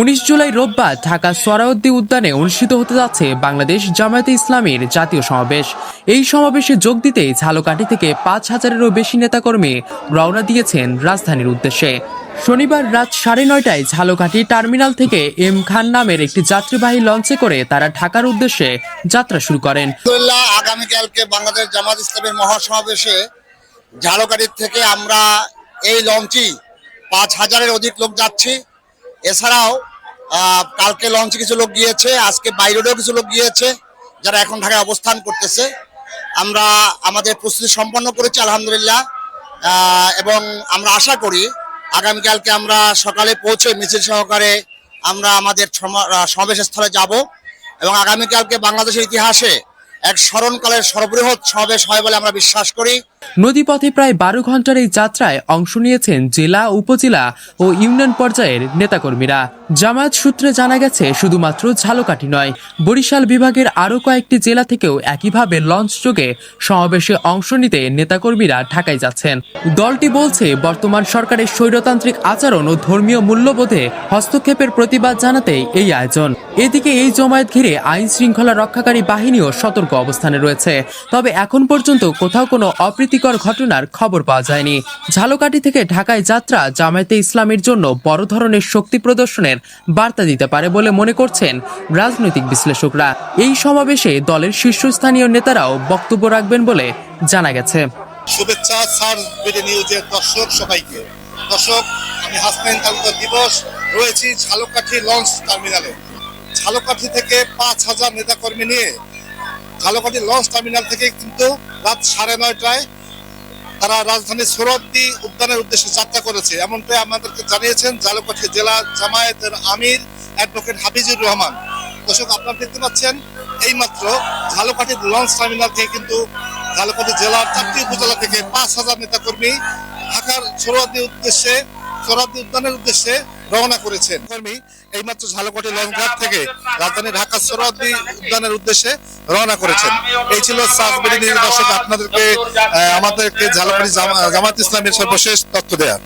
উনিশ জুলাই রোববার ঢাকা সোহরাওয়ার্দী উদ্যানে অনুষ্ঠিত হতে যাচ্ছে বাংলাদেশ জামায়াতে ইসলামীর জাতীয় সমাবেশ। এই সমাবেশে যোগ দিতে ঝালকাঠি থেকে পাঁচ হাজারেরও বেশি নেতাকর্মী রওনা দিয়েছেন রাজধানীর উদ্দেশ্যে। শনিবার রাত সাড়ে নয়টায় ঝালকাঠি টার্মিনাল থেকে এম খান নামের একটি যাত্রীবাহী লঞ্চে করে তারা ঢাকার উদ্দেশ্যে যাত্রা শুরু করেন। আগামীকালকে বাংলাদেশ জামাত ইসলামের মহাসমাবেশে ঝালকাঠির থেকে আমরা এই লঞ্চই পাঁচ হাজারের অধিক লোক যাচ্ছি। এছাড়াও কালকে লঞ্চে কিছু লোক গিয়েছে, আজকে বাইরেও কিছু লোক গিয়েছে, যারা এখন ঢাকায় অবস্থান করতেছে। আমরা আমাদের প্রস্তুতি সম্পন্ন করেছি, আলহামদুলিল্লাহ। এবং আমরা আশা করি আগামীকালকে আমরা সকালে পৌঁছে মিছিল সহকারে আমরা আমাদের সমাবেশ স্থলে যাব এবং আগামীকালকে বাংলাদেশের ইতিহাসে এক স্মরণকালের সর্ববৃহৎ সমাবেশ হয় বলে আমরা বিশ্বাস করি। নদীপথে প্রায় বারো ঘণ্টার এই যাত্রায় অংশ নিয়েছেন জেলা উপজেলা ও ইউনিয়ন পর্যায়ের নেতাকর্মীরা। জামায়াত সূত্রে জানা গেছে, শুধুমাত্র ঝালকাঠি নয়, বরিশাল বিভাগের আরও কয়েকটি জেলা থেকেও একইভাবে লঞ্চ যোগে সমাবেশে অংশ নিতে নেতাকর্মীরা ঢাকায় যাচ্ছেন। দলটি বলছে, বর্তমান সরকারের স্বৈরতান্ত্রিক আচরণ ও ধর্মীয় মূল্যবোধে হস্তক্ষেপের প্রতিবাদ জানাতেই এই আয়োজন। এদিকে এই জমায়েত ঘিরে আইন শৃঙ্খলা রক্ষাকারী বাহিনীও সতর্ক অবস্থানে রয়েছে। তবে এখন পর্যন্ত কোথাও কোনো অপ্রীতিকর ঘটনার খবর পাওয়া যায়নি। ঝালকাঠি থেকে ঢাকায় যাত্রা জামায়াতে ইসলামের জন্য বড় ধরনের শক্তি প্রদর্শনের বার্তা দিতে পারে বলে মনে করছেন রাজনৈতিক বিশ্লেষকরা। এই সমাবেশে দলের শীর্ষস্থানীয় নেতারাও বক্তব্য রাখবেন বলে জানা গেছে। শুভেচ্ছা দর্শক সবাইকে। দর্শক, আমি হাসনাইন তালুকার দিবস, রয়েছি ঝালকাঠি লঞ্চ টার্মিনালে। ঝালকাঠি থেকে পাঁচ হাজার নেতাকর্মী নিয়ে ঝালকাঠি লঞ্চ টার্মিনাল থেকে কিন্তু রাত সাড়ে নয়টায় তারা রাজধানী সোরদ্দি উদ্যানের উদ্দেশ্যে যাত্রা করেছে। এমনটাই আমাদেরকে জানিয়েছেন জালুকাঠি জেলা জামায়াতের আমির অ্যাডভোকেট হাফিজুর রহমান। দর্শক, আপনারা দেখতে পাচ্ছেন, এইমাত্র ঝালুকাঠির লঞ্চ টার্মিনাল থেকে কিন্তু ঝালকাঠি জেলার চারটি উপজেলা থেকে পাঁচ হাজার নেতাকর্মী ঢাকার সরোয়াদি উদ্দেশ্যে সোহরাওয়ার্দী উদ্যানের উদ্দেশ্যে রওনা করেছেন। কর্মী এইমাত্র ঝালকোটে লঞ্চঘাট থেকে রাজধানী ঢাকা সোহরাওয়ার্দী উদ্যানের উদ্দেশ্যে রওনা করেছেন। এই ছিল সাজবেরি দর্শক, আপনাদেরকে আমাদেরকে ঝালকাঠি জামা- জামাত ইসলামের সর্বশেষ তথ্য দেয়া।